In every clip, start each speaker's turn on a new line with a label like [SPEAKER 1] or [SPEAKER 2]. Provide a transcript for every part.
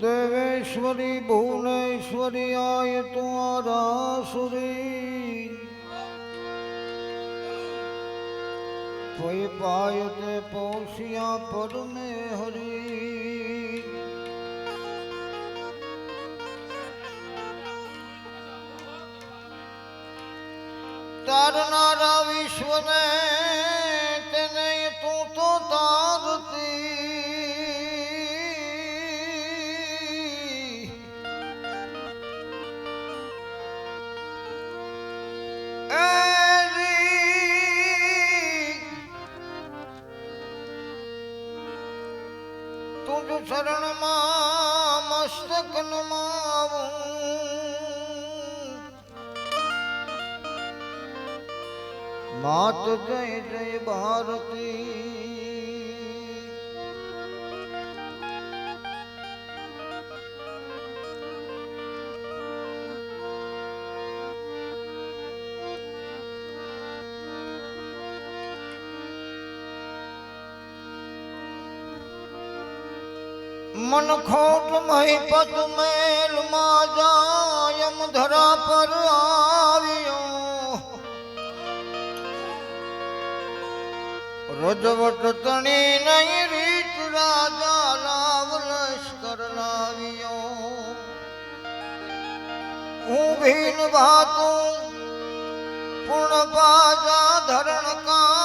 [SPEAKER 1] દેવેશ્વરી ભુવનેશ્વરી આય તુમારા સુરી કોઈ પાય તે પૌશિયા પરમે હરી તારનારા વિશ્વને તુજ શરણમાં મસ્તક નમાવું. માત જય જય ભારતી. મન ખોટ મહિપત મેલમાં જાયમ ધરા પર આવ્યો. રજવટ તણી નહીં રીત રાજા લાવ લશ્કર લાવ્યો. હું ભીન ભાતું પૂર્ણ પાજા ધરણ કાવળી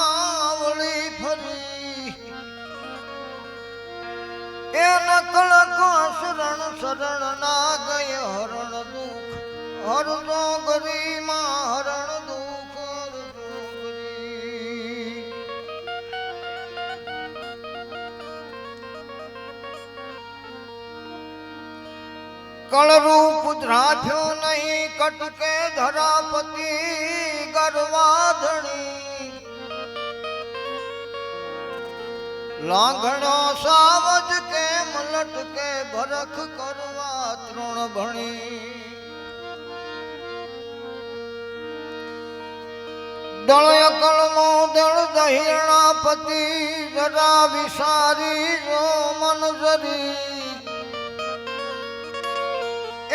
[SPEAKER 1] એ નકલ શરણ ના હરણ દુઃખ. હરજો ગરીમાં હરણ દુઃખ કળરૂપ ધ્રાથ્યો નહીં, કટકે ધરાપતિ ગરવાધણી. લાંઘણો સાવજ કે મલટ કે ભરખ કરવા તૃણ ભણી. દળય કળમો દળ દહિણા પતિ જરા વિસારી જો મન જરી.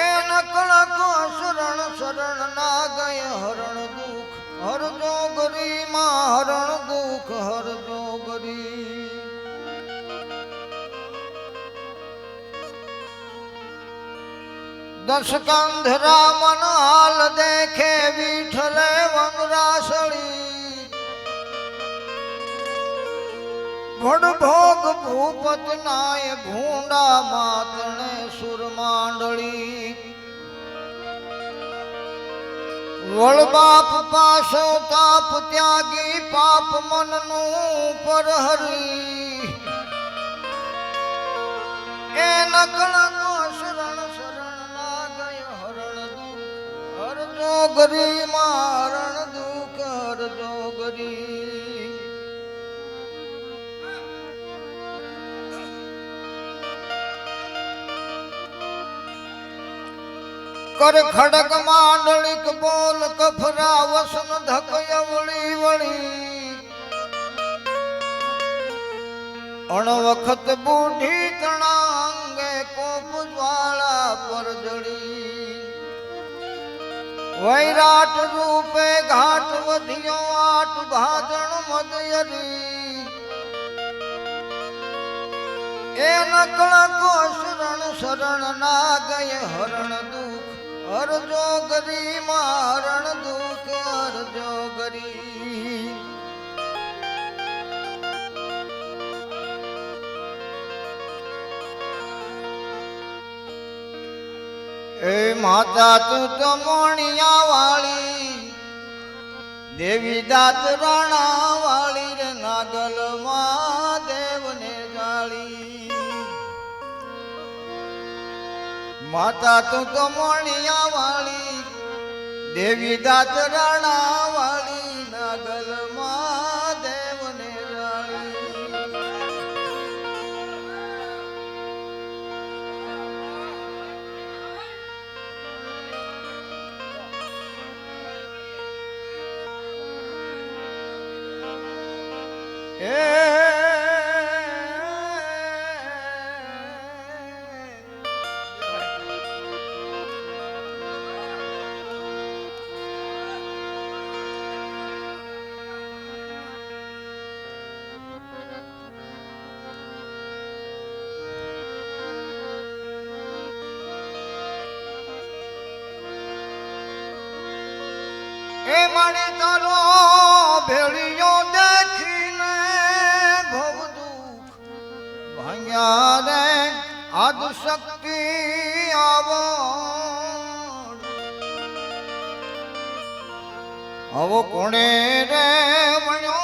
[SPEAKER 1] એ નકળ કો શરણ શરણ ના ગય હરણ દુઃખ, હરજો ગરી માં હરણ દુઃખ, હરજો ગરી. દસ કંધરા મન હાલ દેખે વિઠલે વંગરાસળી ભડભોગ ભૂપત નાય ભૂંડા માતણે સુર માંડળી વળ બાપ પાસો તાપ ત્યાગી પાપ મનનું પરહરી. એ નકળ ગરી મારણ દુઃખ હરજો ગરી કર ખડક માંડલિક બોલ કફરા વસન ધકયવળી વળી વળી અણ વખત બુઢી તણાંગે કોપ જ્વાળા પર જડી વૈરાટ રૂપે ઘાટ વધ્યો આટ ભાજણ મદયરી એ નકળ કોશરણ શરણ ના ગય હરણ દુઃખ, હરજો ગરી, મારણ દુઃખ, હરજો ગરી. એ માતા તું તો મોણિયા વાળી દેવી દાત રાણા વાળી રે નાગલમાં દેવને ગાળી માતા તું તો મોણિયા વાળી દેવી દાત રાણા વાળી નાગલ શક્તિ આવો આવો કોણે રે વણ્યો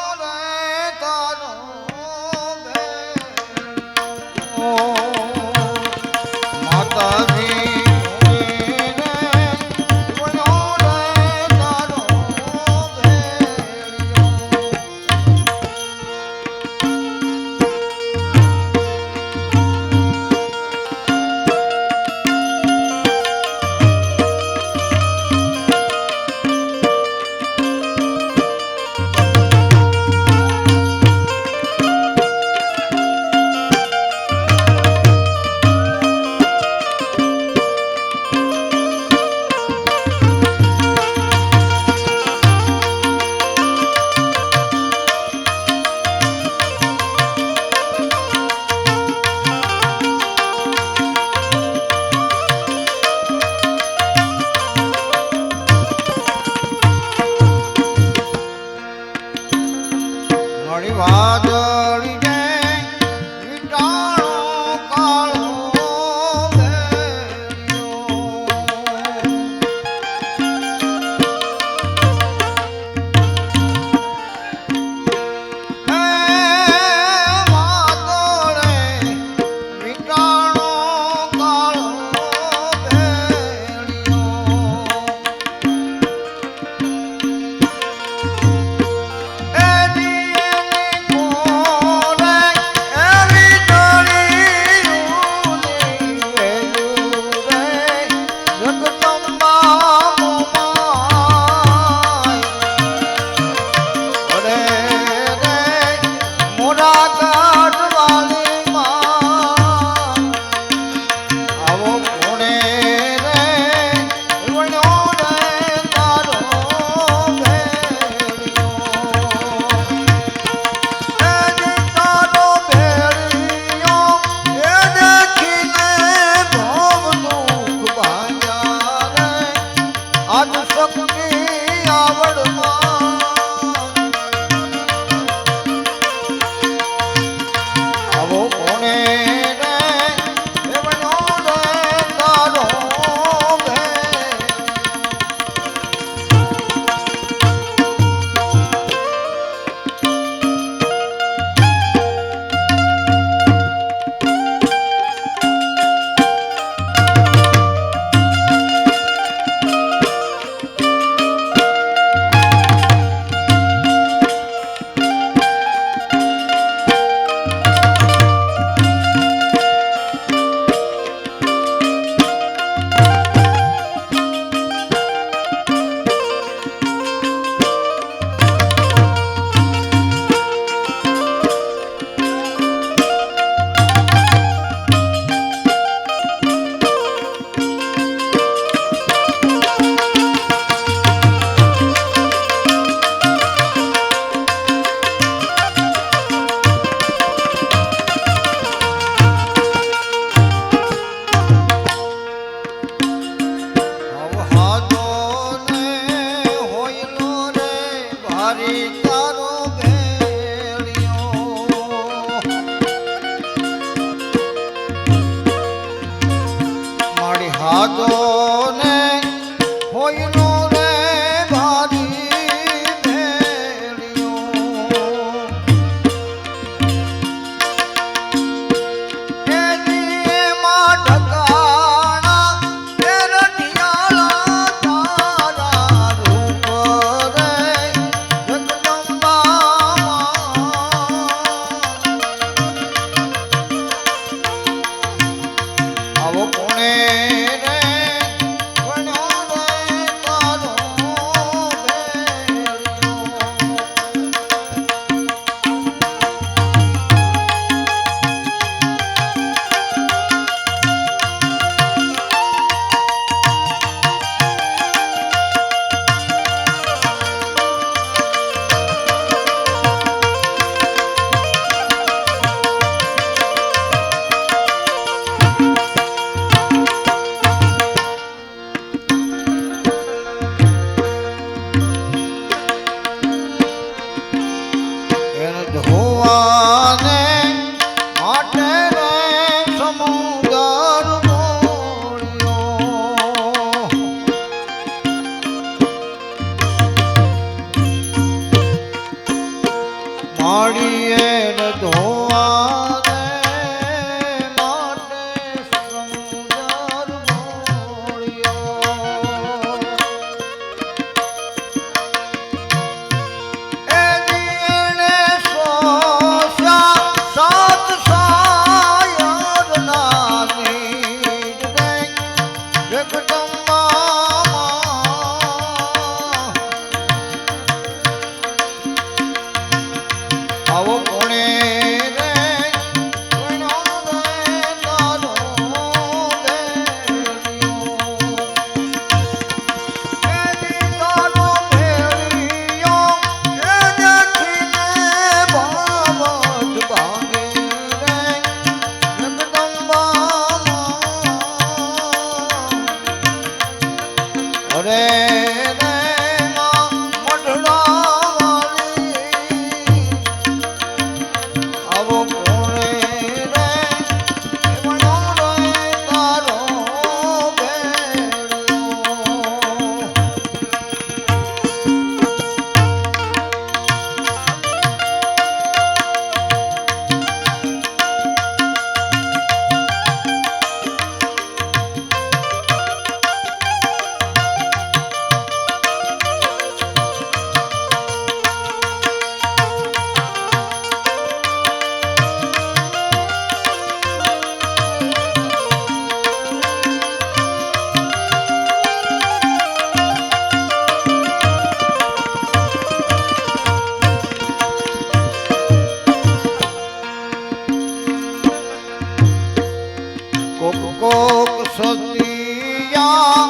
[SPEAKER 1] કોક કોક સતિયા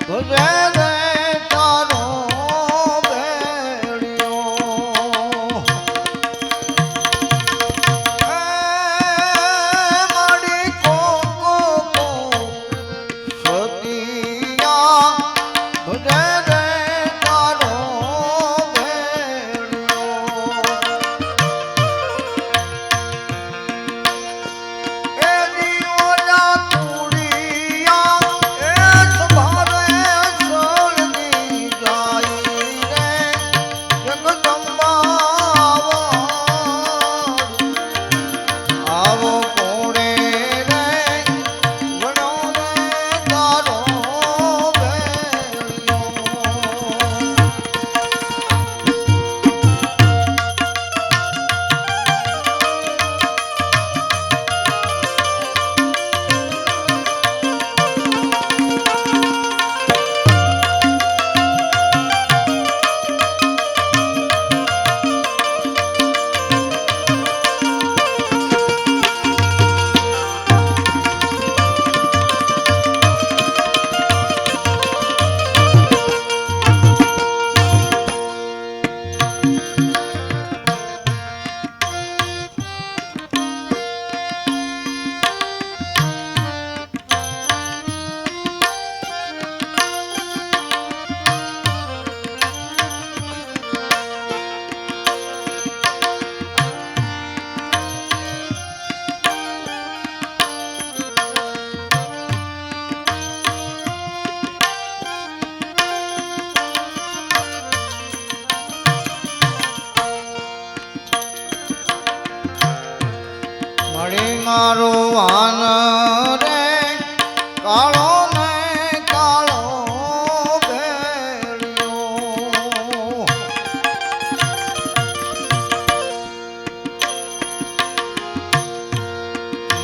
[SPEAKER 1] ભજન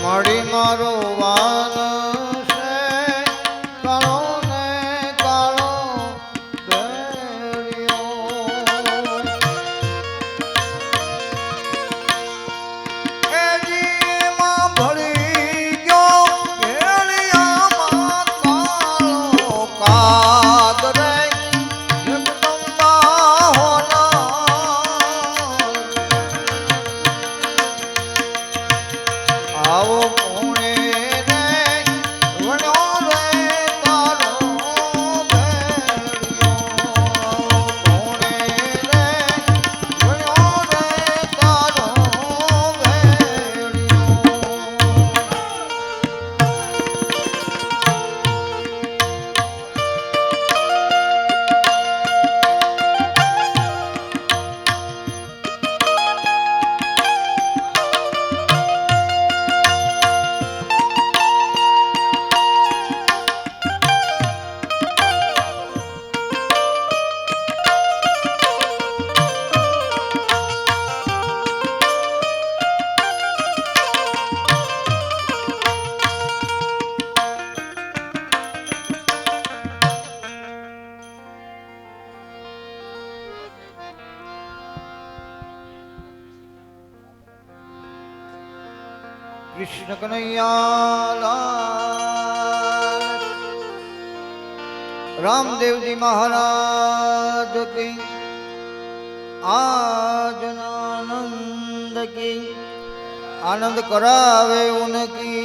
[SPEAKER 1] મળી મારો વાર કનૈયા રામદેવજી મહારાજ કી આજનાનંદ કી આનંદ કરાવે ઉનકી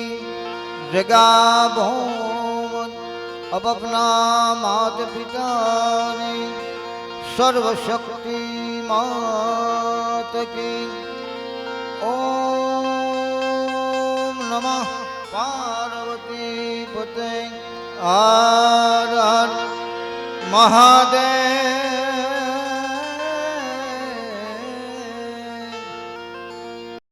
[SPEAKER 1] જગા ભોવન અબ અપના માત પિતાની સર્વશક્તિ માત કી પાર્વતી પતે હર મહાદેવ